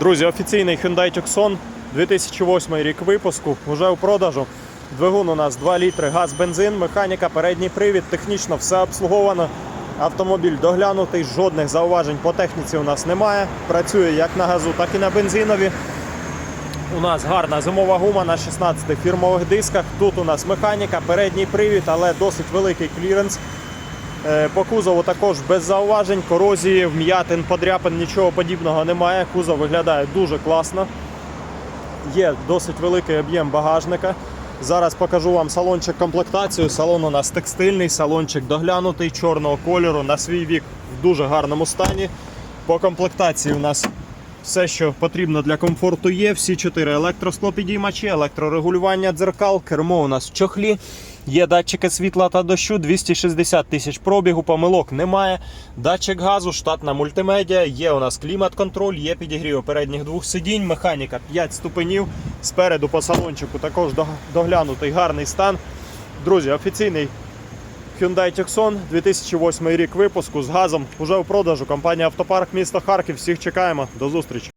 Друзі, офіційний Hyundai Tucson 2008 рік випуску, вже у продажу. Двигун у нас 2 літри, газ, бензин, механіка, передній привід, технічно все обслуговано. Автомобіль доглянутий, жодних зауважень по техніці у нас немає. Працює як на газу, так і на бензинові. У нас гарна зимова гума на 16 фірмових дисках. Тут у нас механіка, передній привід, але досить великий кліренс. Е, По кузову також без зауважень, корозії, вм'ятин, подряпин, нічого подібного немає. Кузов виглядає дуже класно. Є досить великий об'єм багажника. Зараз покажу вам салончик комплектацію. Салон у нас текстильний, салончик доглянутий, чорного кольору, на свій вік в дуже гарному стані. По комплектації у нас все, що потрібно для комфорту, є. Всі чотири електросклопідіймачі, електрорегулювання дзеркал, кермо у нас в чохлі. Є датчики світла та дощу, 260 тисяч пробігу, помилок немає. Датчик газу, штатна мультимедіа, є у нас клімат-контроль, є підігрів передніх двох сидінь, механіка 5 ступенів. Спереду по салончику також доглянутий гарний стан. Друзі, офіційний Hyundai Tucson 2008 рік випуску з газом уже у продажу. Компанія Автопарк місто Харків. Всіх чекаємо. До зустрічі.